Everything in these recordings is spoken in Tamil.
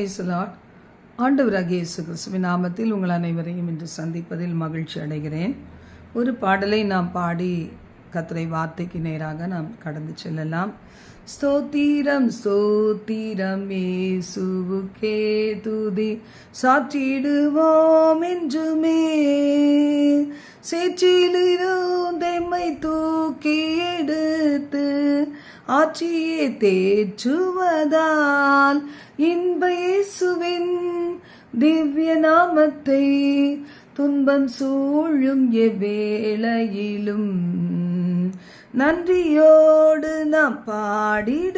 பேசலாட். ஆண்டவராகிய இயேசு கிறிஸ்துவின் நாமத்தில் உங்கள் அனைவரையும் இன்று சந்திப்பதில் மகிழ்ச்சி அடைகிறேன். ஒரு பாடலை நாம் பாடி கத்துரை வார்த்தைக்கு நேராக நாம் கடந்து செல்லலாம். ஸ்தோத்திரம் ஸ்தோத்திரம் ஏசுவுக்கே துதி. சாற்றிடுவோம் என்றுமே. சேற்றிலிருந்தெம்மை தூக்கியிடு ஆட்சியே தேற்றுவதால் இன்பயேசுவின் திவ்ய நாமத்தை துன்பம் சூழும் எவ்வேளையிலும் நன்றியோடு நாம் பாடிடுவோம்.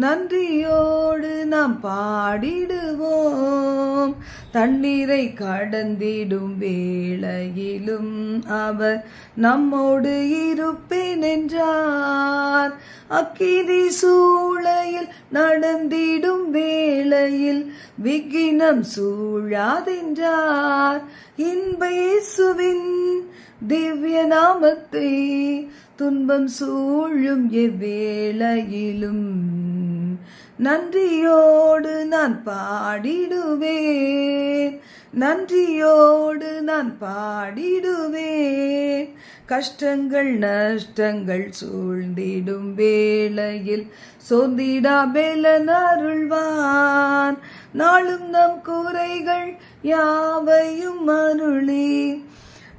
நன்றியோடு நாம் பாடிடுவோம். தண்ணீரை கடந்திடும் வேளையிலும் அவர் நம்மோடு இருப்பேன் என்றார். அக்கினி சூளையில் நடந்திடும் வேளையில் விக்கினம் சூழாதென்றார். இன்பேசுவின் திவ்ய நாமத்தை துன்பம் சூழும் எவ்வேளையிலும் நன்றியோடு நான் பாடிடுவேன். நன்றியோடு நான் பாடிடுவேன். கஷ்டங்கள் நஷ்டங்கள் சூழ்ந்திடும் வேளையில் சோந்திடா பெலன் அருள்வான். நாளும் நம் குறைகள் யாவையும் அருளே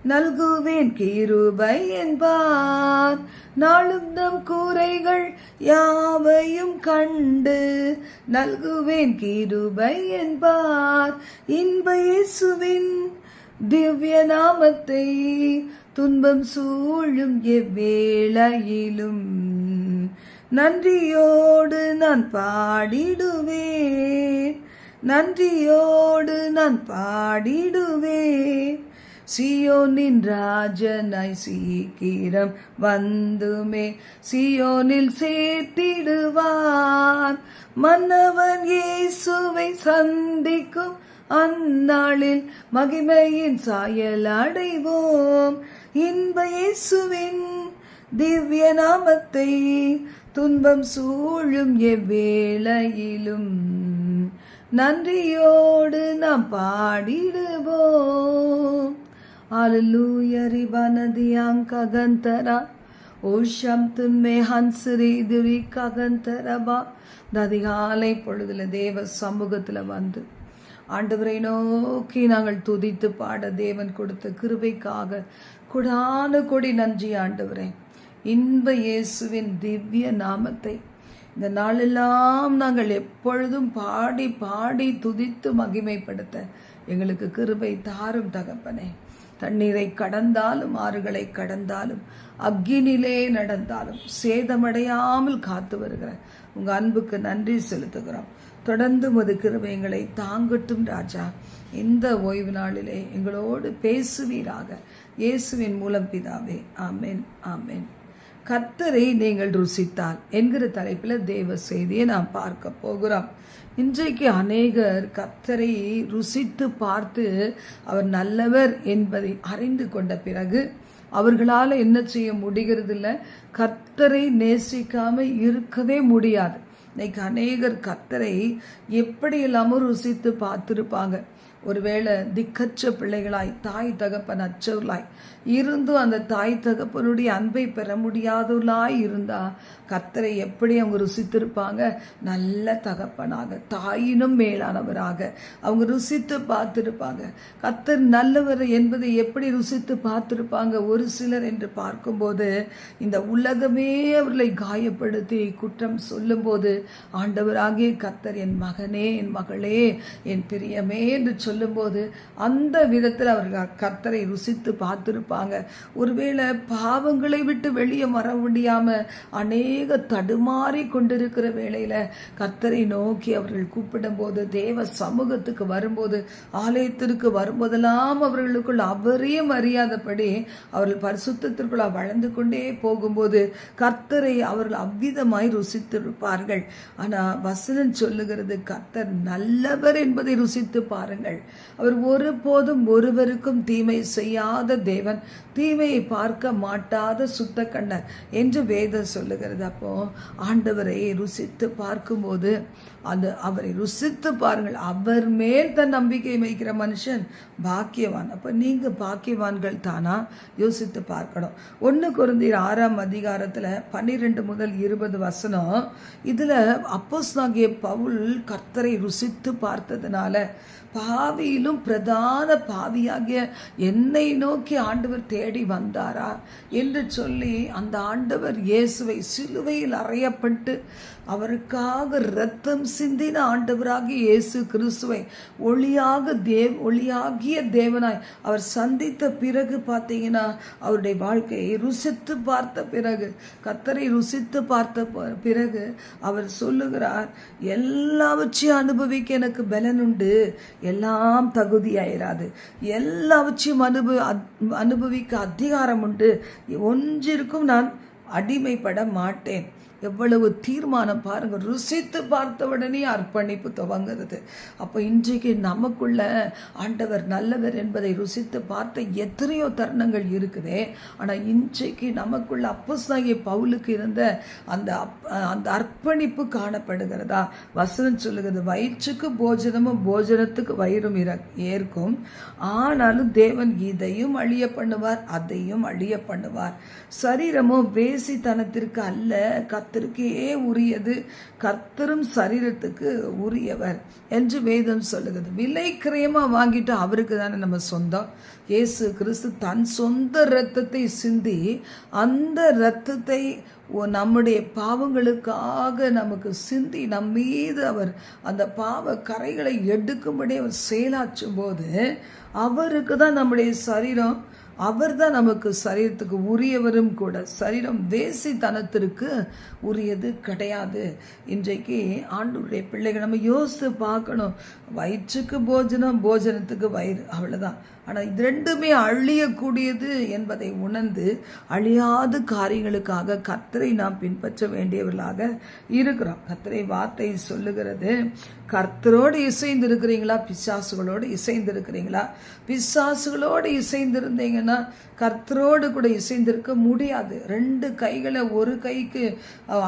நல்குவேன் கீருபை என்பார். நாளும் நம் கூரைகள் யாவையும் கண்டு நல்குவேன் கீருபை என்பார். இன்ப இயேசுவின் திவ்ய நாமத்தை துன்பம் சூழும் எவ்வேளையிலும் நன்றியோடு நான் பாடிடுவேன். நன்றியோடு நான் பாடிடுவேன். சியோனின் ராஜனாய் சீக்கிரம் வந்துமே. சியோனில் சேர்த்திடுவான் மன்னவன் இயேசுவை சந்திக்கும் அந்நாளில் மகிமையின் சாயல் அடைவோம். இன்ப இயேசுவின் திவ்ய நாமத்தை துன்பம் சூழும் எவ்வேளையிலும் நன்றியோடு நாம் பாடிடுவோம். Hallelujah, Ribanadiyam Kagantara. ஓ சம்துன்மே ஹன்சரி துரி ககந்தரபா இந்த அதிகாலை பொழுதுல தேவ சமூகத்துல வந்து ஆண்டவரை நோக்கி நாங்கள் துதித்து பாட தேவன் கொடுத்த கிருபைக்காக கொடான கொடி நன்றி ஆண்டவரே. இன்ப இயேசுவின் திவ்ய நாமத்தை. இந்த நாளெல்லாம் நாங்கள் எப்பொழுதும் பாடி பாடி துதித்து மகிமைப்படுத்த எங்களுக்கு கிருபை தாரும் தகப்பனே. தண்ணீரை கடந்தாலும் ஆறுகளை கடந்தாலும் அக்னிலே நடந்தாலும் சேதமடையாமல் காத்து வருகிற உங்க அன்புக்கு நன்றி செலுத்துகிறோம். தொடர்ந்து மது கிருபைங்களை தாங்கட்டும் ராஜா. இந்த ஓய்வு நாளிலே எங்களோடு பேசுவீராக. இயேசுவின் மூலம் பிதாவே. ஆமேன் ஆமேன். கத்தரை நீங்கள் ருசித்தால் என்கிற தலைப்பில் தேவ செய்தியை நாம் பார்க்க போகிறோம். இன்றைக்கு அநேகர் கத்தரை ருசித்து பார்த்து அவர் நல்லவர் என்பதை அறிந்து கொண்ட பிறகு அவர்களால் என்ன செய்ய முடிகிறது இல்லை கத்தரை நேசிக்காம இருக்கவே முடியாது. இன்னைக்கு அநேகர் கத்தரை எப்படி இல்லாமல் ருசித்து பார்த்துருப்பாங்க. ஒருவேளை திக்கற்ற பிள்ளைகளாய் தாய் தகப்பன் அச்சவர்களாய் இருந்தும் அந்த தாய் தகப்பனுடைய அன்பை பெற முடியாதவர்களாய் இருந்தா கத்தரை எப்படி அவங்க ருசித்திருப்பாங்க? நல்ல தகப்பனாக தாயினும் மேலானவராக அவங்க ருசித்து பார்த்துருப்பாங்க. கத்தர் நல்லவர் என்பதை எப்படி ருசித்து பார்த்துருப்பாங்க? ஒரு சிலர் என்று பார்க்கும்போது இந்த உலகமே அவர்களை காயப்படுத்தி குற்றம் சொல்லும்போது ஆண்டவராகிய கத்தர் என் மகனே என் மகளே என் பிரியமே என்று சொல்லும்போது அந்த விதத்தில் அவர்கள் கர்த்தரை ருசித்து பார்த்துருப்பாங்க. ஒருவேளை பாவங்களை விட்டு வெளியே வர முடியாமல் அநேக தடுமாறி கொண்டிருக்கிற வேளையில் கர்த்தரை நோக்கி அவர்கள் கூப்பிடும்போது தேவ சமூகத்துக்கு வரும்போது ஆலயத்திற்கு வரும்போதெல்லாம் அவர்களுக்குள் அவரையும் அறியாதபடி அவர்கள் பரிசுத்திற்குள்ள வளர்ந்து கொண்டே போகும்போது கர்த்தரை அவர்கள் அவ்விதமாய் ருசித்திருப்பார்கள். ஆனால் வசனம் சொல்லுகிறது கர்த்தர் நல்லவர் என்பதை ருசித்து பாருங்கள். அவர் ஒருபோதும் ஒருவருக்கும் தீமை செய்யாத தேவன் தீமையை பார்க்க மாட்டாத சுத்த கண்ணர் என்று வேதம் சொல்லுகிறது. அப்போ ஆண்டவரை ருசித்து பார்க்கும்போது அது அவரை ருசித்து பாருங்கள். அவர் மேல் தன் நம்பிக்கை வைக்கிற மனுஷன் பாக்கியவான். அப்போ நீங்கள் பாக்கியவான்கள் தானா? யோசித்து பார்க்கணும். ஒன்று குருந்தீர் ஆறாம் அதிகாரத்தில் பன்னிரெண்டு முதல் இருபது வசனம். இதில் அப்போஸ் நாகிய பவுல் கர்த்தரை ருசித்து பார்த்ததுனால பாவியிலும் பிரதான பாவியாகிய என்னை நோக்கி ஆண்டவர் தேடி வந்தாரா என்று சொல்லி அந்த ஆண்டவர் இயேசுவை சிலுவையில் அறையப்பட்டு அவருக்காக இரத்தம் சிந்தின ஆண்டவராகி இயேசு கிறிஸ்துவை ஒளியாக தேவ் ஒளியாகிய தேவனாய் அவர் சந்தித்த பிறகு பார்த்தீங்கன்னா அவருடைய வாழ்க்கையை ருசித்து பார்த்த பிறகு கத்தரை ருசித்து பார்த்த பிறகு அவர் சொல்லுகிறார் எல்லாவற்றையும் அனுபவிக்க எனக்கு பலனுண்டு எல்லாம் தகுதியாயிராது. எல்லாவற்றையும் அனுபவி அனுபவிக்க அதிகாரம் உண்டு. ஒன்றிற்கும் நான் அடிமைப்பட மாட்டேன். எவ்வளவு தீர்மானம் பாருங்க. ருசித்து பார்த்த உடனே அர்ப்பணிப்பு துவங்குறது அப்போ இன்றைக்கு நமக்குள்ள ஆண்டவர் நல்லவர் என்பதை ருசித்து பார்த்த எத்தனையோ தருணங்கள் இருக்குதே. ஆனால் இன்றைக்கு நமக்குள்ள அப்போஸ்தலனாகிய பவுலுக்கு இருந்த அந்த அப்- அந்த அர்ப்பணிப்பு காணப்படுகிறதா? வசனம் சொல்லுகிறது வயிற்றுக்கு போஜனமும் போஜனத்துக்கு வயிறும் இர ஏற்கும். ஆனாலும் தேவன் இதையும் அழிய பண்ணுவார் அதையும் அழிய பண்ணுவார். சரீரமோ வேசித்தனத்திற்கு அல்ல கத் கர்த்தருக்கே உரியது. கர்த்தரும் சரீரத்துக்கு உரியவர் என்று வேதம் சொல்லுகிறது. விலை கிரயமாக வாங்கிட்டு அவருக்கு தானே நம்ம சொந்தம். இயேசு கிறிஸ்து தன் சொந்த இரத்தத்தை சிந்தி அந்த இரத்தத்தை ஒ- நம்முடைய பாவங்களுக்காக நமக்கு சிந்தி நம் மீது அவர் அந்த பாவ கரைகளை எடுக்கும்படி அவர் செயலாற்றும் போது அவருக்கு தான் நம்முடைய சரீரம் அவர் தான் நமக்கு சரீரத்துக்கு உரியவரும் கூட. சரீரம் வேசித்தனத்திற்கு உரியது கிடையாது. இன்றைக்கு ஆண்டுடைய பிள்ளைகள் நம்ம யோசித்து பார்க்கணும். வயிற்றுக்கு போஜனம் போஜனத்துக்கு வயிறு. அவ்வளவுதான். ஆனால் இது ரெண்டுமே அழியக்கூடியது என்பதை உணர்ந்து அழியாத காரியங்களுக்காக கத்தரை நாம் பின்பற்ற வேண்டியவர்களாக இருக்கிறோம். கத்தரை வார்த்தை சொல்லுகிறது கர்த்தரோடு இசைந்து இருக்கிறீங்களா பிசாசுகளோடு இசைந்து இருக்கிறீங்களா பிசாசுகளோடு இசைந்திருந்தீங்கன்னா கர்த்தரோடு கூட இசைந்திருக்க முடியாது. ரெண்டு கைகளை ஒரு கைக்கு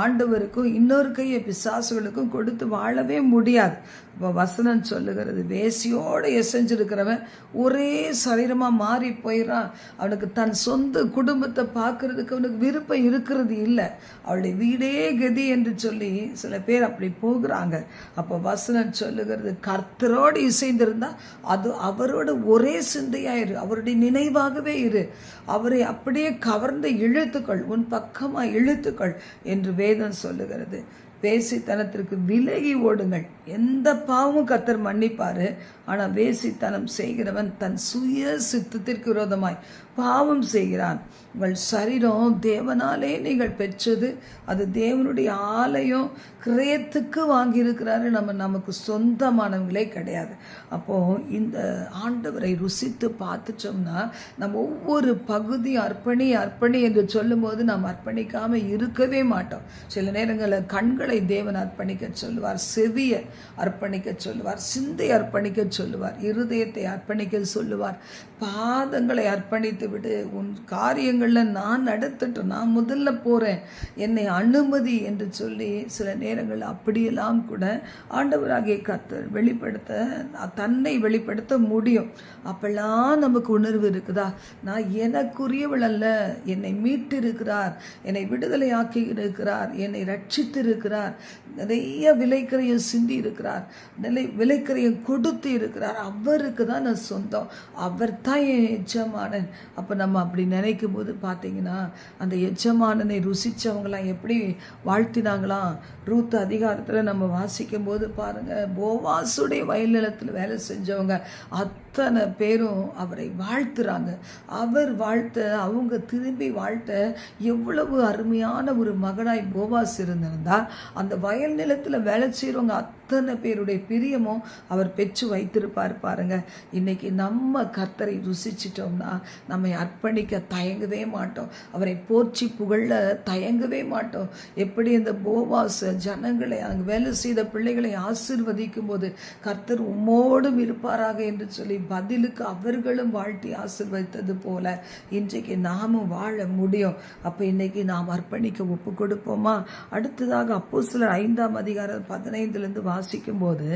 ஆண்டவருக்கும் இன்னொரு கையை பிசாசுகளுக்கும் கொடுத்து வாழவே முடியாது. இப்போ வசனம் சொல்லுகிறது. வேசியோடு இசைஞ்சிருக்கிறவன் ஒரே சரீரமாக மாறி போயிடறான் அவனுக்கு தன் சொந்த குடும்பத்தை பார்க்கறதுக்கு அவனுக்கு விருப்பம் இருக்கிறது இல்லை. அவளுடைய வீடே கதி என்று சொல்லி சில பேர் அப்படி போகிறாங்க. அப்போ வசனம் சொல்லுகிறது கர்த்தரோடு இசைந்திருந்தால் அது அவரோட ஒரே சிந்தையாயிரு அவருடைய நினைவாகவே இரு. அவரை அப்படியே கவர்ந்து இழுத்துக்கள். உன் பக்கமாக இழுத்துக்கள் என்று வேதம் சொல்லுகிறது. வேசித்தனத்திற்கு விலகி ஓடுங்கள். எந்த பாவமும் கத்தர் மன்னிப்பாரு. ஆனால் வேசித்தனம் செய்கிறவன் தன் சுய சித்தத்திற்கு விரோதமாய். பாவம் செய்கிறான். உங்கள் சரீரம் தேவனாலே நீங்கள் பெற்றது அது தேவனுடைய ஆலயம். கிரயத்துக்கு வாங்கியிருக்கிறாரு. நம்ம நமக்கு சொந்தமானவங்களே கிடையாது. அப்போ இந்த ஆண்டவரை ருசித்து பார்த்துட்டோம்னா நம்ம ஒவ்வொரு பகுதி அர்ப்பணி அர்ப்பணி என்று சொல்லும்போது நாம் அர்ப்பணிக்காமல் இருக்கவே மாட்டோம். சில நேரங்களில் கண்களை தேவன் அர்ப்பணிக்க சொல்லுவார் செவியை அர்ப்பணிக்க சொல்லுவார் சிந்தை அர்ப்பணிக்க சொல்லுவார் இருதயத்தை அர்ப்பணிக்க சொல்லுவார் பாதங்களை அர்ப்பணித்து விடு. உன் காரியங்களில் நான் நடத்தட்டும். நான் முதல்ல போகிறேன் என்னை அனுமதி என்று சொல்லி சில நேரங்கள் அப்படியெல்லாம் கூட ஆண்டவராகிய கத்தர் வெளிப்படுத்த தன்னை வெளிப்படுத்த முடியும். அப்பெல்லாம் நமக்கு உணர்வு இருக்குதா? நான் எனக்குரியவள் அல்ல. என்னை மீட்டு இருக்கிறார் என்னை விடுதலையாக்கி இருக்கிறார் என்னை ரட்சித்து இருக்கிறார் நிறைய விலைக்கரையும் சிந்தி இருக்கிறார் நிலை விலைக்கரையும் கொடுத்து இருக்கிறார் அவருக்கு தான் நான் சொந்தம். அவர் தான் என் எஜமானன். அப்போ நம்ம அப்படி நினைக்கும் போது பார்த்தீங்கன்னா அந்த எஜமானனை ருசிச்சவங்களாம் எப்படி வாழ்த்தினாங்களாம் ரூத் அதிகாரத்தில் நம்ம வாசிக்கும் போது பாருங்கள் போவாசுடைய வயல் நிலத்தில் வேலை செஞ்சவங்க அத்தனை பேரும் அவரை வாழ்த்துறாங்க. அவர் வாழ்த்த அவங்க திரும்பி வாழ்த்த எவ்வளவு அருமையான ஒரு மகனாய் போவாஸ் இருந்திருந்தா அந்த வயல் நிலத்தில் வேலை செய்கிறவங்க அத்தனை பேருடைய பிரியமும் அவர் பெற்று வைத்திருப்பார் பாருங்க. இன்னைக்கு நம்ம கர்த்தரை ருசிச்சிட்டோம்னா நம்மை அர்ப்பணிக்க தயங்கவே மாட்டோம். அவரை போற்றி புகழ தயங்கவே மாட்டோம். எப்படி இந்த போவாஸ் ஜனங்களை அங்கே வேலை செய்த பிள்ளைகளை ஆசிர்வதிக்கும் போது கர்த்தர் உம்மோடும் இருப்பாராக என்று சொல்லி பதிலுக்கு அவர்களும் வாழ்த்தி ஆசிர்வதித்தது போல இன்றைக்கு நாமும் வாழ முடியும். அப்போ இன்னைக்கு நாம் அர்ப்பணிக்க ஒப்பு கொடுப்போமா? அடுத்ததாக அப்போ சிலர் ஐந்தாம் அதிகாரம் பதினைந்துலேருந்து வாசிக்கும் போது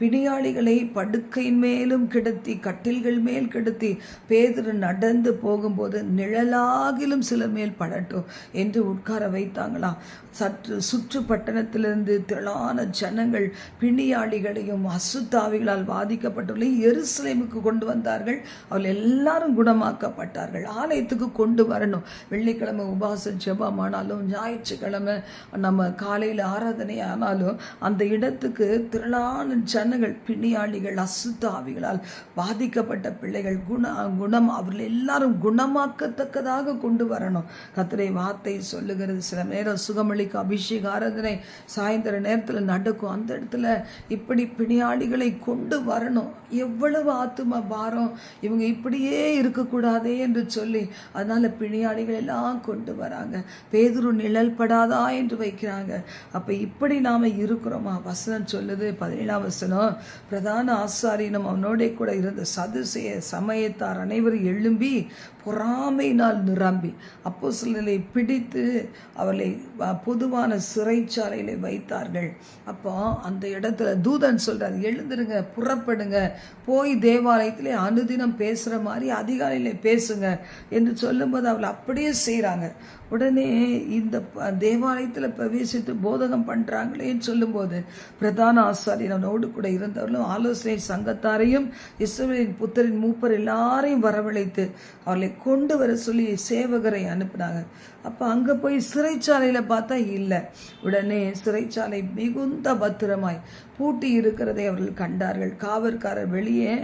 பிணியாளிகளை படுக்கையின் மேலும் கிடத்தி கட்டில்கள் மேல் கிடத்தி பேதர் நடந்து போகும்போது நிழலாகிலும் சிலர் மேல் படட்டும் என்று உட்கார வைத்தாங்களாம் சற்று சுற்று பட்டணத்திலிருந்து திரளான ஜனங்கள் பிணியாளிகளையும் அசுத்தாவிகளால் பாதிக்கப்பட்டுள்ள எருசலேமுக்கு கொண்டு வந்தார்கள். அவர்கள் எல்லாரும் குணமாக்கப்பட்டார்கள். ஆலயத்துக்கு கொண்டு வரணும். வெள்ளிக்கிழமை உபாச ஜெபம் ஆனாலும் ஞாயிற்றுக்கிழமை நம்ம காலையில் ஆராதனை ஆனாலும் அந்த இடத்துக்கு திரளான ஜனங்கள் பிணியாளிகள் அசுத்தாவிகளால் பாதிக்கப்பட்ட பிள்ளைகள் குண குணம் அவர்கள் எல்லாரும் குணமாக்கத்தக்கதாக கொண்டு வரணும். கத்திரை வார்த்தை சொல்லுகிறது. சில நேரம் சுகமளிக்க அபிஷேக ஆராதனை சாயந்தர நேரத்தில் நடக்கும். அந்த இடத்துல இப்படி பிணியாளிகளை கொண்டு வரணும். எவ்வளவு ஆத்தும பாரம். இவங்க இப்படியே இருக்கக்கூடாதே என்று சொல்லி அதனால பிணியாளிகள் எல்லாம் கொண்டு வராங்க. பேதுரு நிழல் படாதா என்று வைக்கிறாங்க. அப்ப இப்படி நாம இருக்கிறோமா? வசனம் சொல்லுது பதினேழாம் வசனம் பிரதான ஆசாரியனும் அவனோட கூட இருந்த சதுசேய சமயத்தார் அனைவரும் எழும்பி பொறாமையினால் நிரம்பி அப்போ சிலரை பிடித்து அவளை பொதுவான சிறைச்சாலையில வைத்தார்கள். அப்போ அந்த இடத்துல தூதன் சொல்கிறார் எழுந்துருங்க புறப்படுங்க போய் தேவாலயத்தில் அனுதினம் பேசுற மாதிரி அதிகாலையில பேசுங்க என்று சொல்லும்போது அவளை அப்படியே செய்கிறாங்க உடனே இந்த தேவாலயத்தில் தேவாலயத்துல பிரவேசித்து போதகம் பண்றாங்களேன்னு சொல்லும்போது பிரதான ஆசாரியன் அவனோடு கூட இருந்தவர்களும் ஆலோசனை சங்கத்தாரையும் இஸ்ரவேலின் புத்தரின் மூப்பர் எல்லாரையும் வரவழைத்து அவர்களை கொண்டு வர சொல்லி சேவகரை அனுப்புனாங்க. அப்போ அங்கே போய் சிறைச்சாலையில் பார்த்தா இல்லை. உடனே சிறைச்சாலை மிகுந்த பத்திரமாய் பூட்டி இருக்கிறதை அவர்கள் கண்டார்கள். காவற்காரர் வெளியே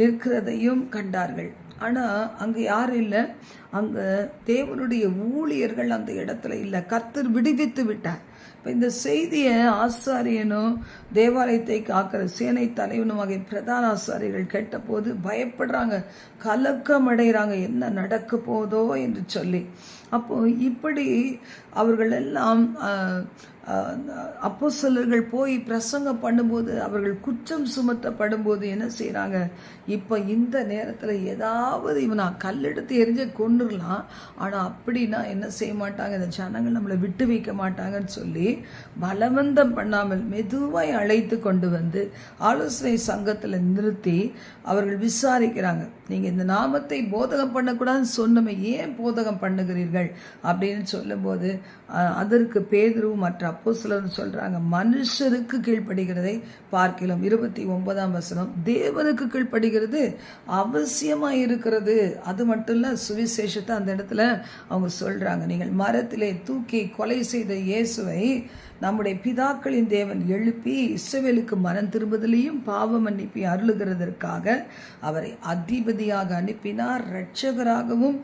நிற்கிறதையும் கண்டார்கள். ஆனால் அங்கே யாரும் இல்லை? அங்கே தேவனுடைய ஊழியர்கள் அந்த இடத்துல இல்லை. கத்தர் விடுவித்து விட்டார். இப்போ இந்த செய்தியை ஆசாரியனும் தேவாலயத்தை காக்கிற சேனை தலைவனுமாக பிரதான ஆசாரியர்கள் கேட்டபோது பயப்படுறாங்க கலக்கம் அடைகிறாங்க என்ன நடக்க போதோ என்று சொல்லி. அப்போ இப்படி அவர்கள் எல்லாம் அப்போ போய் பிரசங்கம் பண்ணும்போது அவர்கள் குற்றம் சுமத்தப்படும்போது என்ன செய்கிறாங்க இப்போ இந்த நேரத்தில் ஏதாவது இவன் கல்லெடுத்து எரிஞ்சு கொண்டுடலாம் ஆனால் அப்படின்னா என்ன செய்ய மாட்டாங்க? இந்த ஜனங்கள் நம்மளை விட்டு வைக்க மாட்டாங்கன்னு சொல்லி பலவந்தம் பண்ணாமல் மெதுவாய் அழைத்து கொண்டு வந்து ஆலோசனை சங்கத்தில் நிறுத்தி அவர்கள் விசாரிக்கிறாங்க. நீங்கள் இந்த நாமத்தை போதகம் பண்ணக்கூடாதுன்னு சொன்னமே ஏன் போதகம் பண்ணுகிறீர்கள்? அப்படின்னு சொல்லும்போது அதற்கு பேதுருவும் மற்ற அப்போ சிலர்னு சொல்கிறாங்க மனுஷருக்கு கீழ்ப்படுகிறதை பார்க்கலாம் இருபத்தி ஒன்பதாம் வசனம் தேவனுக்கு கீழ்ப்படுகிறது அவசியமாக இருக்கிறது. அது மட்டும் இல்லை சுவிசேஷத்தை அந்த இடத்துல அவங்க சொல்கிறாங்க நீங்கள் மரத்திலே தூக்கி கொலை செய்த இயேசுவை நம்முடைய பிதாக்களின் தேவன் எழுப்பி இஸ்ரவேலுக்கு மனம் திரும்புதலையும் பாவ மன்னிப்பை அருளுகிறதற்காக அவரை அதிபதியாக அனுப்பினார் இரட்சகராகவும்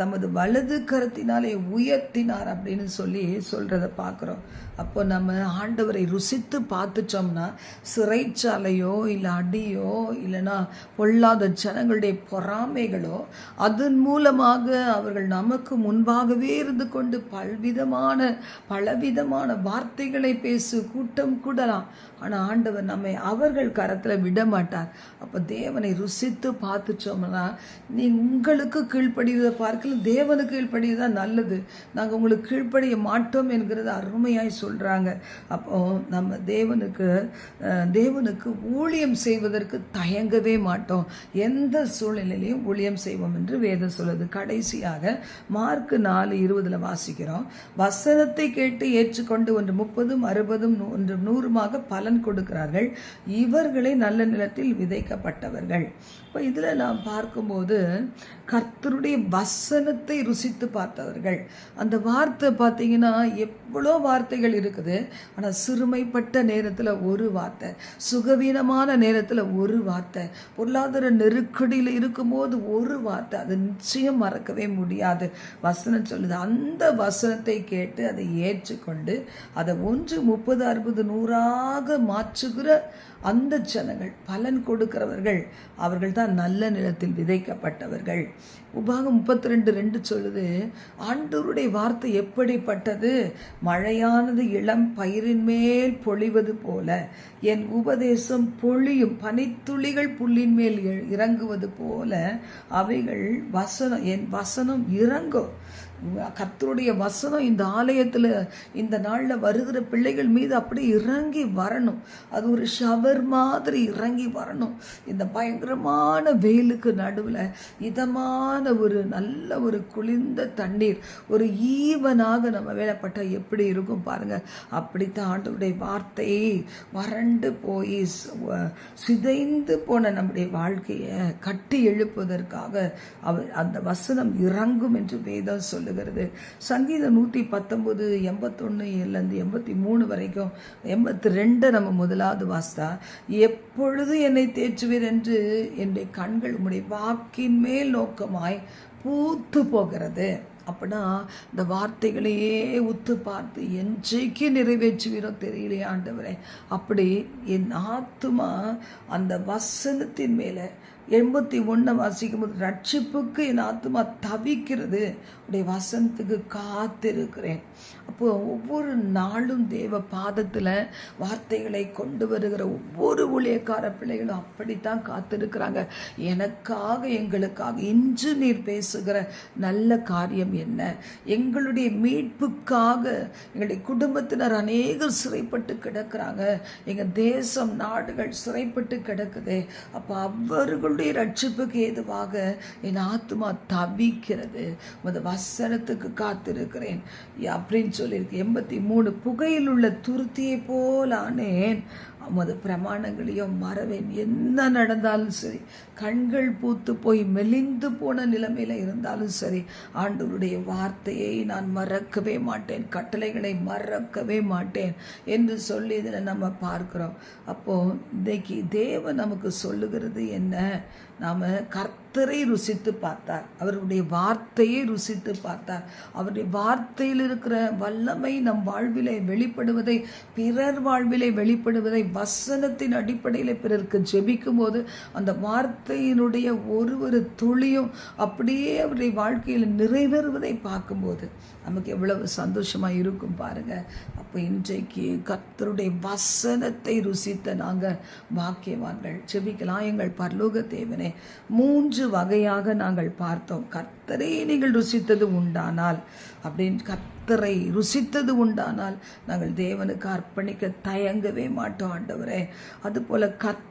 தமது வலது கரத்தினாலே உயர்த்தினார் அப்படின்னு சொல்லி சொல்றதை பார்க்குறோம். அப்போ நம்ம ஆண்டவரை ருசித்து பார்த்துட்டோம்னா சிறைச்சாலையோ இல்லை அடியோ இல்லைன்னா பொல்லாத ஜனங்களுடைய பொறாமைகளோ அதன் மூலமாக அவர்கள் நமக்கு முன்பாகவே இருந்து கொண்டு பல்விதமான பலவிதமான வார்த்தைகளை பேசு கூட்டம் கூடலாம். ஆனால் ஆண்டவர் நம்மை அவர்கள் கரத்தில் விட மாட்டார் அப்போ தேவனை ருசித்து பார்த்துட்டோம்னா நீ உங்களுக்கு கீழ்ப்படிவதை பார்க்கல தேவனுக்கு கீழ்ப்படியதான் நல்லது. நாங்கள் உங்களுக்கு கீழ்ப்படிய மாட்டோம் என்கிறது அருமையாய் சொல்கிறாங்க அப்போ நம்ம தேவனுக்கு தேவனுக்கு ஊழியம் செய்வதற்கு தயங்கவே மாட்டோம். எந்த சூழ்நிலையிலையும் ஊழியம் செய்வோம் என்று வேதம் சொல்லுது. கடைசியாக மார்க் நாலு இருபதுல வாசிக்கிறோம். வசனத்தை கேட்டு ஏற்றுக்கொண்டு ஒன்று முப்பதும் அறுபதும் ஒன்று நூறுமாக பலன் கொடுக்கிறார்கள். இவர்களே நல்ல நிலத்தில் விதைக்கப்பட்டவர்கள். இப்போ இதில் நாம் பார்க்கும்போது கர்த்தருடைய வசனத்தை ருசித்து பார்த்தவர்கள். அந்த வார்த்தை பார்த்தீங்கன்னா எவ்வளோ வார்த்தைகள் இருக்குது. ஆனால் சிறுமைப்பட்ட நேரத்தில் ஒரு வார்த்தை சுகவீனமான நேரத்தில் ஒரு வார்த்தை பொருளாதார நெருக்கடியில் இருக்கும்போது ஒரு வார்த்தை அது நிச்சயம் மறக்கவே முடியாது. வசனம் சொல்லுது. அந்த வசனத்தை கேட்டு அதை ஏற்றுக்கொண்டு அதை ஒன்று முப்பது அறுபது நூறாக மாற்றுகிற அந்த ஜனங்கள் பலன் கொடுக்கிறவர்கள். அவர்கள் தான் நல்ல நிலத்தில் விதைக்கப்பட்டவர்கள். உபாகம் முப்பத்தி ரெண்டு ரெண்டு சொல்லுது ஆண்டவருடைய வார்த்தை எப்படிப்பட்டது? மழையானது இளம் பயிரின் மேல் பொழிவது போல என் உபதேசம் பொழியும் பனித்துளிகள் புல்லின் மேல் இ- இறங்குவது போல அவைகள் வசனம் என் வசனம் இறங்கும். கத்தருடைய வசனம் இந்த ஆலயத்தில் இந்த நாளில் வருகிற பிள்ளைகள் மீது அப்படி இறங்கி வரணும். அது ஒரு ஷவர் மாதிரி இறங்கி வரணும். இந்த பயங்கரமான வெயிலுக்கு நடுவில் இதமான ஒரு நல்ல ஒரு குளிர்ந்த தண்ணீர் ஒரு ஈவனாக நம்ம வேலைப்பட்டால் எப்படி இருக்கும் பாருங்க. அப்படித்தான் ஆண்டவருடைய வார்த்தை வறண்டு போய் சிதைந்து போன நம்முடைய வாழ்க்கையை கட்டி எழுப்புவதற்காக அவர் அந்த வசனம் இறங்கும் என்று வேதம் சொல்லுகிறது சங்கீதம் நூற்றி பத்தொன்பது எண்பத்தொன்னுலேருந்து எண்பத்தி மூணு வரைக்கும் எண்பத்தி ரெண்டு நம்ம முதலாவது வாஸ்தா எப்பொழுது என்னை தேற்றுவீர் என்று என்னுடைய கண்கள் உம்முடைய வாக்கின் மேல் நோக்கமாய் பூத்து போகிறது. அப்படின்னா இந்த வார்த்தைகளையே உத்து பார்த்து என்றைக்கு நிறைவேற்றுவீரோ தெரியலையே ஆண்டவரே. அப்படி என் ஆத்துமா அந்த வசனத்தின் மேலே எண்பத்தி ஒன்றை வாசிக்கும் போது ரட்சிப்புக்கு என் ஆத்மா தவிக்கிறது உடைய வசனத்துக்கு காத்திருக்கிறேன். அப்போ ஒவ்வொரு நாளும் தேவ பாதத்தில் வார்த்தைகளை கொண்டு வருகிற ஒவ்வொரு ஊழியக்கார பிள்ளைகளும் அப்படித்தான் காத்திருக்கிறாங்க. எனக்காக எங்களுக்காக இன்று நீர் பேசுகிற நல்ல காரியம் என்ன? எங்களுடைய மீட்புக்காக எங்களுடைய குடும்பத்தினர் அநேகர் சிறைப்பட்டு கிடக்கிறாங்க. எங்கள் தேசம் நாடுகள் சிறைப்பட்டு கிடக்குது. அப்போ அவர்களுடைய ரட்சிப்புக்கு ஏதுவாக என் ஆத்மா தவிக்கிறது. உமது வசனத்துக்கு காத்திருக்கிறேன். அப்படின்னு சொல்லியிருக்கு. எண்பத்தி மூணு புகையில் உள்ள துருத்தியை போலானேன் உமது பிரமாணங்களையும் மறவேன். என்ன நடந்தாலும் சரி கண்கள் பூத்து போய் மெலிந்து போன நிலைமையில இருந்தாலும் சரி ஆண்டவருடைய வார்த்தையை நான் மறக்கவே மாட்டேன் கட்டளைகளை மறக்கவே மாட்டேன் என்று சொல்லி இதில் நம்ம பார்க்கிறோம். அப்போ இன்னைக்கு தேவன் நமக்கு சொல்லுகிறது என்ன? நாம் கர்த்தரை ருசித்து பார்த்தார். அவருடைய வார்த்தையை ருசித்து பார்த்தார். அவருடைய வார்த்தையில் இருக்கிற வல்லமை நம் வாழ்விலே வெளிப்படுவதை பிறர் வாழ்விலே வெளிப்படுவதை வசனத்தின் அடிப்படையில் பிறருக்கு ஜெபிக்கும் போது அந்த வார்த்தையினுடைய ஒரு ஒரு துளியும் அப்படியே அவருடைய வாழ்க்கையில் நிறைவேறுவதை பார்க்கும்போது நமக்கு எவ்வளவு சந்தோஷமாக இருக்கும் பாருங்கள் அப்போ இன்றைக்கு கர்த்தருடைய வசனத்தை ருசித்த நாங்கள் வாக்கியவான்கள் ஜெபிக்கலாம் எங்கள் பரலோக தேவனே. மூன்று வகையாக நாங்கள் பார்த்தோம். கர்த்தரை நீங்கள் ருசித்தது உண்டானால் அப்படின்னு கர்த்தரை ருசித்தது உண்டானால் நாங்கள் தேவனுக்கு அர்ப்பணிக்க தயங்கவே மாட்டோம் ஆண்டவரே. அதுபோல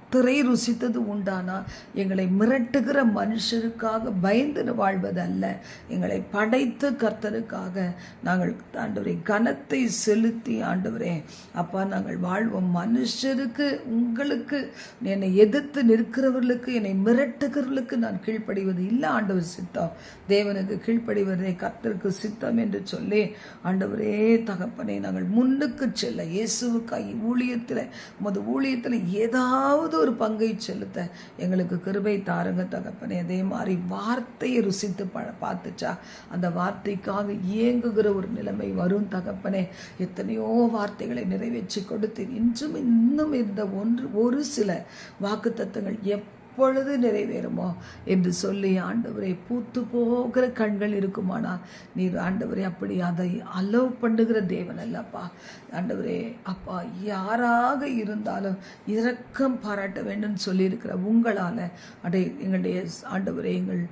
திரை ருசித்தது உண்டானால் எங்களை மிரட்டுகிற மனுஷருக்காக பயந்து வாழ்வதல்ல. எங்களை படைத்த கர்த்தருக்காக நாங்கள் ஆண்டவரை கனத்தை செலுத்தி ஆண்டவரே. அப்பா நாங்கள் வாழ்வோம். மனுஷருக்கு உங்களுக்கு என்னை எதிர்த்து நிற்கிறவர்களுக்கு என்னை மிரட்டுகிறவர்களுக்கு நான் கீழ்ப்படிவது இல்லை ஆண்டவர் சித்தம். தேவனுக்கு கீழ்ப்படிவதே கர்த்தருக்கு சித்தம் என்று சொல்லி ஆண்டவரே தகப்பனே நாங்கள் முன்னுக்கு செல்ல இயேசுவுக்காய் ஊழியத்தில் உமது ஊழியத்தில் ஏதாவது ஒரு பங்கை செலுத்த எங்களுக்கு கிருபை தாருங்க தகப்பனே. அதே மாதிரி வார்த்தையை ருசித்து ப பார்த்துச்சா. அந்த வார்த்தைக்காக இயங்குகிற ஒரு நிலைமை வரும் தகப்பனே. எத்தனையோ வார்த்தைகளை நிறைவேற்றி கொடுத்து இன்றும் இன்னும் இருந்த ஒன்று ஒரு சில வாக்குத்தத்தங்கள் எப் எப்பொழுது நிறைவேறுமோ என்று சொல்லி ஆண்டவரை பூத்து போகிற கண்கள் இருக்குமானா? நீர் ஆண்டவரே அப்படி அதை அலோவ் பண்ணுகிற தேவன் அல்லப்பா. ஆண்டவரே அப்பா யாராக இருந்தாலும் இரக்கம் பாராட்ட வேண்டும் சொல்லியிருக்கிற உங்களால் அடை எங்களுடைய ஆண்டவரே எங்கள்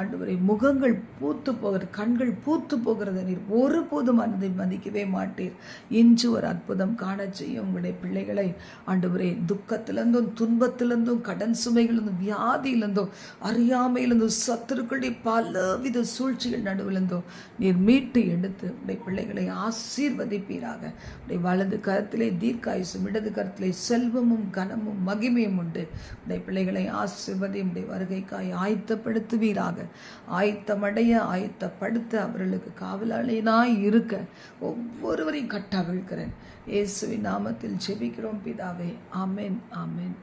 ஆண்டவரை முகங்கள் பூத்து போகிற கண்கள் பூத்து போகிறத நீர் ஒருபோதும் அதை மதிக்கவே மாட்டீர். இன்று ஒரு அற்புதம் காண செய்யும் உங்களுடைய பிள்ளைகளை. ஆண்டவரே துக்கத்திலிருந்தும் துன்பத்திலிருந்தும் கடன் சுமைகளிலிருந்தும் வியாதியிலிருந்தும் அறியாமையிலிருந்தும் சத்துருக்களுடைய பலவித சூழ்ச்சிகள் நடுவிலிருந்தும் நீர் மீட்டு எடுத்து உடைய பிள்ளைகளை ஆசீர்வதிப்பீராக. உடைய வலது கரத்திலே தீர்க்காயுசும் இடது கரத்திலே செல்வமும் கனமும் மகிமையும் உண்டு. உடைய பிள்ளைகளை ஆசீர்வதி உடைய வருகைக்காய் ஆயத்தப்படுத்துவீராக. ஆயத்தமடைய ஆயத்தப்படுத்த அவர்களுக்கு காவலாளியனாய் இருக்க ஒவ்வொருவரையும் கட்டவிழ்கிறேன் இயேசுவின் நாமத்தில் ஜெபிக்கிறோம் பிதாவே. ஆமேன் ஆமேன்.